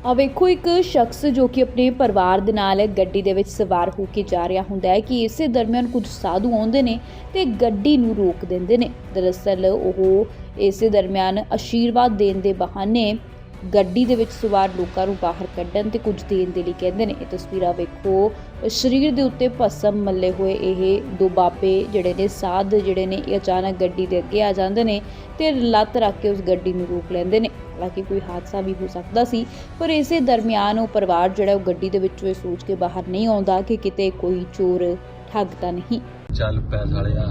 ਆ ਵੇਖੋ ਇੱਕ ਸ਼ਖਸ ਜੋ ਕਿ ਆਪਣੇ ਪਰਿਵਾਰ ਦੇ ਨਾਲ ਗੱਡੀ ਦੇ ਵਿੱਚ ਸਵਾਰ ਹੋ ਕੇ ਜਾ ਰਿਹਾ ਹੁੰਦਾ ਹੈ ਕਿ ਇਸੇ ਦਰਮਿਆਨ ਕੁਝ ਸਾਧੂ ਆਉਂਦੇ ਨੇ ਤੇ ਗੱਡੀ ਨੂੰ ਰੋਕ ਦਿੰਦੇ ਨੇ। ਦਰਅਸਲ ਉਹ ਇਸੇ ਦਰਮਿਆਨ ਆਸ਼ੀਰਵਾਦ ਦੇਣ ਦੇ ਬਹਾਨੇ ਗੱਡੀ ਦੇ ਵਿੱਚ ਸਵਾਰ ਲੋਕਾਂ ਨੂੰ ਬਾਹਰ ਕੱਢਣ ਤੇ ਕੁਝ ਦੇਣ ਦੇ ਲਈ ਕਹਿੰਦੇ ਨੇ। ਇਹ ਤਸਵੀਰਾਂ ਵੇਖੋ, ਸਰੀਰ ਦੇ ਉੱਤੇ ਭਸਮ ਮੱਲੇ ਹੋਏ ਇਹ ਦੋ ਬਾਬੇ ਜਿਹੜੇ ਨੇ, ਸਾਧ ਜਿਹੜੇ ਨੇ, ਇਹ ਅਚਾਨਕ ਗੱਡੀ ਦੇ ਅੱਗੇ ਆ ਜਾਂਦੇ ਨੇ ਤੇ ਲੱਤ ਰੱਖ ਕੇ ਉਸ ਗੱਡੀ ਨੂੰ ਰੋਕ ਲੈਂਦੇ ਨੇ। ਹਾਲਾਂਕਿ ਕੋਈ ਹਾਦਸਾ ਵੀ ਹੋ ਸਕਦਾ ਸੀ, ਪਰ ਇਸੇ ਦਰਮਿਆਨ ਉਹ ਪਰਿਵਾਰ ਜਿਹੜਾ ਉਹ ਗੱਡੀ ਦੇ ਵਿੱਚੋਂ ਇਹ ਸੋਚ ਕੇ ਬਾਹਰ ਨਹੀਂ ਆਉਂਦਾ ਕਿ ਕਿਤੇ ਕੋਈ ਚੋਰ ਠੱਗ ਤਾਂ ਨਹੀਂ। ਚੱਲ ਪੈਸ ਵਾਲਿਆ।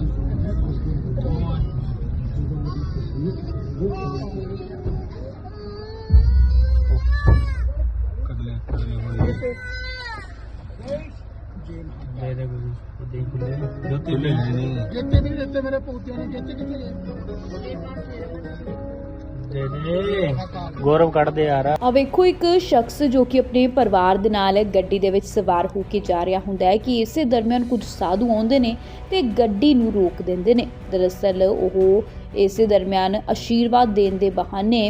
ਕਦਲੇ ਹੋਏ ਦੇ ਦੇ ਕੋਈ ਉਹ ਲੈ ਨਹੀਂ ਜਿੱਤੇ ਵੀ ਦਿੱਤੇ ਮੇਰੇ ਪੋਤਿਆਂ ਨੇ ਜਿੱਤੇ ਕਿੱਥੇ ਗਏ ਗੌਰਵ ਕੱਢ ਯਾਰ। ਆ ਵੇਖੋ ਇੱਕ ਸ਼ਖਸ ਜੋ ਕਿ ਆਪਣੇ ਪਰਿਵਾਰ ਦੇ ਨਾਲ ਗੱਡੀ ਦੇ ਵਿੱਚ ਸਵਾਰ ਹੋ ਕੇ ਜਾ ਰਿਹਾ ਹੁੰਦਾ ਹੈ ਕਿ ਇਸੇ ਦਰਮਿਆਨ ਕੁਝ ਸਾਧੂ ਆਉਂਦੇ ਨੇ ਤੇ ਗੱਡੀ ਨੂੰ ਰੋਕ ਦਿੰਦੇ ਨੇ। ਦਰਅਸਲ ਉਹ ਇਸੇ ਦਰਮਿਆਨ ਆਸ਼ੀਰਵਾਦ ਦੇਣ ਦੇ ਬਹਾਨੇ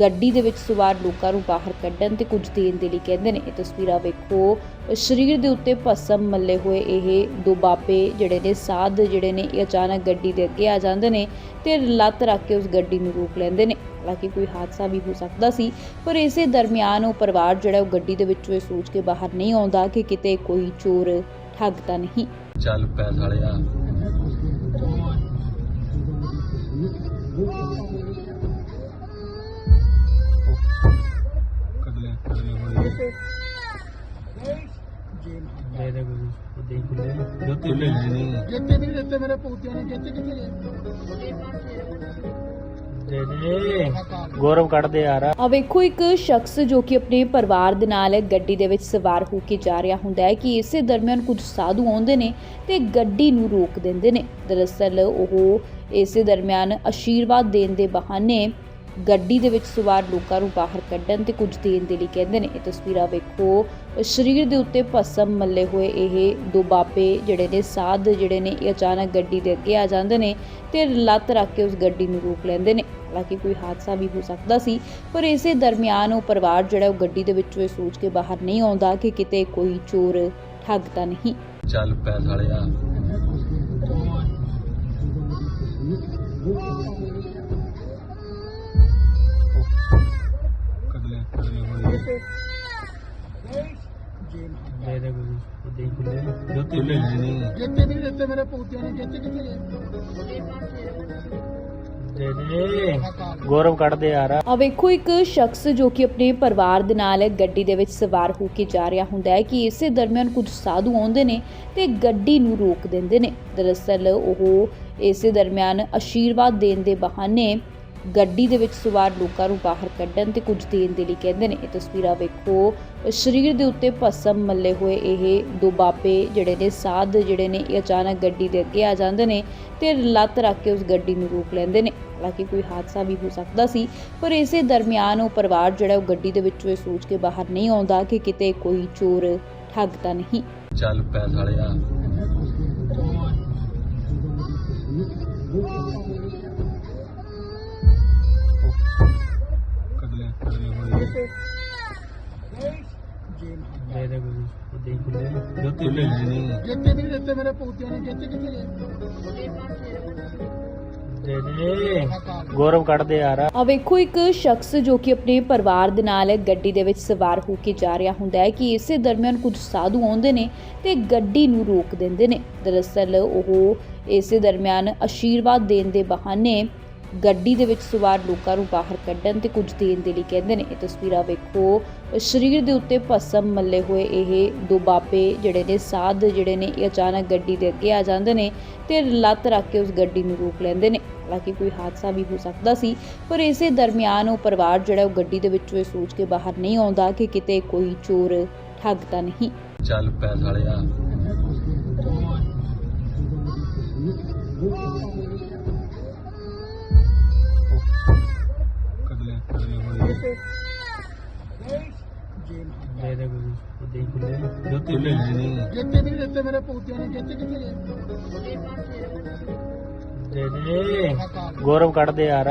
ਗੱਡੀ ਦੇ ਵਿੱਚ ਸਵਾਰ ਲੋਕਾਂ ਨੂੰ ਬਾਹਰ ਕੱਢਣ ਤੇ ਕੁਝ ਦੇਣ ਦੇ ਲਈ ਕਹਿੰਦੇ ਨੇ। ਇਹ ਤਸਵੀਰਾਂ ਵੇਖੋ। ਸਰੀਰ ਦੇ ਉੱਤੇ ਭਸਮ ਮੱਲੇ ਹੋਏ ਇਹ ਦੋ ਬਾਬੇ ਜਿਹੜੇ ਨੇ, ਸਾਧ ਜਿਹੜੇ ਨੇ, ਇਹ ਅਚਾਨਕ ਗੱਡੀ ਦੇ ਅੱਗੇ ਆ ਜਾਂਦੇ ਨੇ ਤੇ ਲੱਤ ਰੱਖ ਕੇ ਉਸ ਗੱਡੀ ਨੂੰ ਰੋਕ ਲੈਂਦੇ ਨੇ। ਹਾਲਾਂਕਿ ਕੋਈ ਹਾਦਸਾ ਵੀ ਹੋ ਸਕਦਾ ਸੀ, ਪਰ ਇਸੇ ਦਰਮਿਆਨ ਉਹ ਪਰਿਵਾਰ ਜਿਹੜਾ ਉਹ ਗੱਡੀ ਦੇ ਵਿੱਚੋਂ ਇਹ ਸੋਚ ਕੇ ਬਾਹਰ ਨਹੀਂ ਆਉਂਦਾ ਕਿ ਕਿਤੇ ਕੋਈ ਚੋਰ ਠੱਗ ਤਾਂ ਨਹੀਂ। ਚੱਲ ਪੈਸ ਵਾਲਿਆ ਨਹੀਂ। ਜਿੱਤੇ ਵੀ ਨਹੀਂ ਦਿੱਤੇ ਮੇਰੇ ਪੋਤਿਆਂ ਨੇ ਜਿੱਤੇ ਕਿੱਥੇ ਗਏ। ਦੇ ਦੇ। ਗੌਰਵ ਕੱਢ ਦੇ ਯਾਰ ਆ ਵੇਖੋ ਇੱਕ ਸ਼ਖਸ ਜੋ ਕਿ ਆਪਣੇ ਪਰਿਵਾਰ ਦੇ ਨਾਲ ਗੱਡੀ ਦੇ ਵਿੱਚ ਸਵਾਰ ਹੋ ਕੇ ਜਾ ਰਿਹਾ ਹੁੰਦਾ ਹੈ ਕਿ ਇਸੇ ਦਰਮਿਆਨ ਕੁਝ ਸਾਧੂ ਆਉਂਦੇ ਨੇ ਤੇ ਗੱਡੀ ਨੂੰ ਰੋਕ ਦਿੰਦੇ ਨੇ। ਦਰਅਸਲ ਉਹ ਇਸੇ ਦਰਮਿਆਨ ਆਸ਼ੀਰਵਾਦ ਦੇਣ ਦੇ ਬਹਾਨੇ ਗੱਡੀ ਦੇ ਵਿੱਚ ਸਵਾਰ ਲੋਕਾਂ ਨੂੰ ਬਾਹਰ ਕੱਢਣ ਤੇ ਕੁਝ ਦੇਣ ਦੇ ਲਈ ਕਹਿੰਦੇ ਨੇ। ਇਹ ਤਸਵੀਰਾਂ ਵੇਖੋ, ਸਰੀਰ ਦੇ ਉੱਤੇ ਭਸਮ ਮੱਲੇ ਹੋਏ ਇਹ ਦੋ ਬਾਬੇ ਜਿਹੜੇ ਨੇ, ਸਾਧ ਜਿਹੜੇ ਨੇ, ਇਹ ਅਚਾਨਕ ਗੱਡੀ ਦੇ ਅੱਗੇ ਆ ਜਾਂਦੇ ਨੇ ਤੇ ਲੱਤ ਰੱਖ ਕੇ ਉਸ ਗੱਡੀ ਨੂੰ ਰੋਕ ਲੈਂਦੇ ਨੇ। ਹਾਲਾਂਕਿ ਕੋਈ ਹਾਦਸਾ ਵੀ ਹੋ ਸਕਦਾ ਸੀ, ਪਰ ਇਸੇ ਦਰਮਿਆਨ ਉਹ ਪਰਿਵਾਰ ਜਿਹੜਾ ਉਹ ਗੱਡੀ ਦੇ ਵਿੱਚੋਂ ਇਹ ਸੋਚ ਕੇ ਬਾਹਰ ਨਹੀਂ ਆਉਂਦਾ ਕਿ ਕਿਤੇ ਕੋਈ ਚੋਰ ਠੱਗ ਤਾਂ ਨਹੀਂ। ਚੱਲ ਪੈਸ ਵਾਲਿਆ। ਦੇ ਦੇ ਕੋਈ ਉਹ ਦੇਖ ਲੈ ਜੋ ਤਿੱਲੇ ਨਹੀਂ ਜਿੱਤੇ ਵੀ ਨਹੀਂ ਦਿੱਤੇ ਮੇਰੇ ਪੋਤਿਆਂ ਨੇ ਜਿੱਤੇ ਕਿੱਥੇ ਗਏ ਦੇ ਦੇ। ਗੌਰਵ ਕੱਢ ਦੇ ਯਾਰ ਆ ਵੇਖੋ ਇੱਕ ਸ਼ਖਸ ਜੋ ਕਿ ਆਪਣੇ ਪਰਿਵਾਰ ਦੇ ਨਾਲ ਗੱਡੀ ਦੇ ਵਿੱਚ ਸਵਾਰ ਹੋ ਕੇ ਜਾ ਰਿਹਾ ਹੁੰਦਾ ਹੈ ਕਿ ਇਸੇ ਦਰਮਿਆਨ ਕੁਝ ਸਾਧੂ ਆਉਂਦੇ ਨੇ ਤੇ ਗੱਡੀ ਨੂੰ ਰੋਕ ਦਿੰਦੇ ਨੇ। ਦਰਅਸਲ ਉਹ ਇਸੇ ਦਰਮਿਆਨ ਆਸ਼ੀਰਵਾਦ ਦੇਣ ਦੇ ਬਹਾਨੇ ਗੱਡੀ ਦੇ ਵਿੱਚ ਸਵਾਰ ਲੋਕਾਂ ਨੂੰ ਬਾਹਰ ਕੱਢਣ ਤੇ ਕੁਝ ਦੇਣ ਦੇ ਲਈ ਕਹਿੰਦੇ ਨੇ। ਇਹ ਤਸਵੀਰਾਂ ਵੇਖੋ, ਸਰੀਰ ਦੇ ਉੱਤੇ ਭਸਮ ਮੱਲੇ ਹੋਏ ਇਹ ਦੋ ਬਾਬੇ ਜਿਹੜੇ ਨੇ, ਸਾਧ ਜਿਹੜੇ ਨੇ, ਇਹ ਅਚਾਨਕ ਗੱਡੀ ਦੇ ਅੱਗੇ ਆ ਜਾਂਦੇ ਨੇ ਤੇ ਲੱਤ ਰੱਖ ਕੇ ਉਸ ਗੱਡੀ ਨੂੰ ਰੋਕ ਲੈਂਦੇ ਨੇ। ਹਾਲਾਂਕਿ ਕੋਈ ਹਾਦਸਾ ਵੀ ਹੋ ਸਕਦਾ ਸੀ, ਪਰ ਇਸੇ ਦਰਮਿਆਨ ਉਹ ਪਰਿਵਾਰ ਜਿਹੜਾ ਉਹ ਗੱਡੀ ਦੇ ਵਿੱਚੋਂ ਇਹ ਸੋਚ ਕੇ ਬਾਹਰ ਨਹੀਂ ਆਉਂਦਾ ਕਿ ਕਿਤੇ ਕੋਈ ਚੋਰ ਠੱਗ ਤਾਂ ਨਹੀਂ। ਚੱਲ ਪੈਸ ਵਾਲਿਆ ਲੈ ਜੋ ਤਿੱਲੇ ਨਹੀਂ। ਜਿੱਤੇ ਨਹੀਂ ਦਿੱਤੇ ਮੇਰੇ ਪੋਤਿਆਂ ਨੇ ਜਿੱਤੇ ਕਿੱਥੇ ਗਏ। ਦੇ ਦੇ। ਗੌਰਵ ਕੱਢ ਦੇ ਯਾਰ ਆ ਵੇਖੋ ਇੱਕ ਸ਼ਖਸ ਜੋ ਕਿ ਆਪਣੇ ਪਰਿਵਾਰ ਦੇ ਨਾਲ ਗੱਡੀ ਦੇ ਵਿੱਚ ਸਵਾਰ ਹੋ ਕੇ ਜਾ ਰਿਹਾ ਹੁੰਦਾ ਹੈ ਕਿ ਇਸੇ ਦਰਮਿਆਨ ਕੁਝ ਸਾਧੂ ਆਉਂਦੇ ਨੇ ਤੇ ਗੱਡੀ ਨੂੰ ਰੋਕ ਦਿੰਦੇ ਨੇ। ਦਰਅਸਲ ਉਹ ਇਸੇ ਦਰਮਿਆਨ ਆਸ਼ੀਰਵਾਦ ਦੇਣ ਦੇ ਬਹਾਨੇ ਗੱਡੀ ਦੇ ਵਿੱਚ ਸਵਾਰ ਲੋਕਾਂ ਨੂੰ ਬਾਹਰ ਕੱਢਣ ਤੇ ਕੁਝ ਦੇਣ ਦੇ ਲਈ ਕਹਿੰਦੇ ਨੇ। ਇਹ ਤਸਵੀਰਾਂ ਵੇਖੋ। ਸਰੀਰ ਦੇ ਉੱਤੇ ਭਸਮ ਮੱਲੇ ਹੋਏ ਇਹ ਦੋ ਬਾਬੇ ਜਿਹੜੇ ਨੇ, ਸਾਧ ਜਿਹੜੇ ਨੇ, ਇਹ ਅਚਾਨਕ ਗੱਡੀ ਦੇ ਅੱਗੇ ਆ ਜਾਂਦੇ ਨੇ ਤੇ ਲੱਤ ਰੱਖ ਕੇ ਉਸ ਗੱਡੀ ਨੂੰ ਰੋਕ ਲੈਂਦੇ ਨੇ। ਹਾਲਾਂਕਿ ਕੋਈ ਹਾਦਸਾ ਵੀ ਹੋ ਸਕਦਾ ਸੀ, ਪਰ ਇਸੇ ਦਰਮਿਆਨ ਉਹ ਪਰਿਵਾਰ ਜਿਹੜਾ ਉਹ ਗੱਡੀ ਦੇ ਵਿੱਚੋਂ ਇਹ ਸੋਚ ਕੇ ਬਾਹਰ ਨਹੀਂ ਆਉਂਦਾ ਕਿ ਕਿਤੇ ਕੋਈ ਚੋਰ ਠੱਗ ਤਾਂ ਨਹੀਂ। ਚੱਲ ਪੈਸ ਵਾਲਿਆ। ਕਦਲੇ ਦੇ ਦੇ। ਕੋਈ ਉਹ ਦੇਖ ਲੈ ਜੋ ਤਿੱਲੇ ਨਹੀਂ ਜਿੱਤੇ ਨਹੀਂ ਦਿੱਤੇ ਮੇਰੇ ਪੋਤਿਆਂ ਨੇ ਜਿੱਤੇ ਕਿੱਥੇ ਗਏ ਦੇ ਦੇ। ਗੌਰਵ ਕੱਢ ਦੇ ਯਾਰ।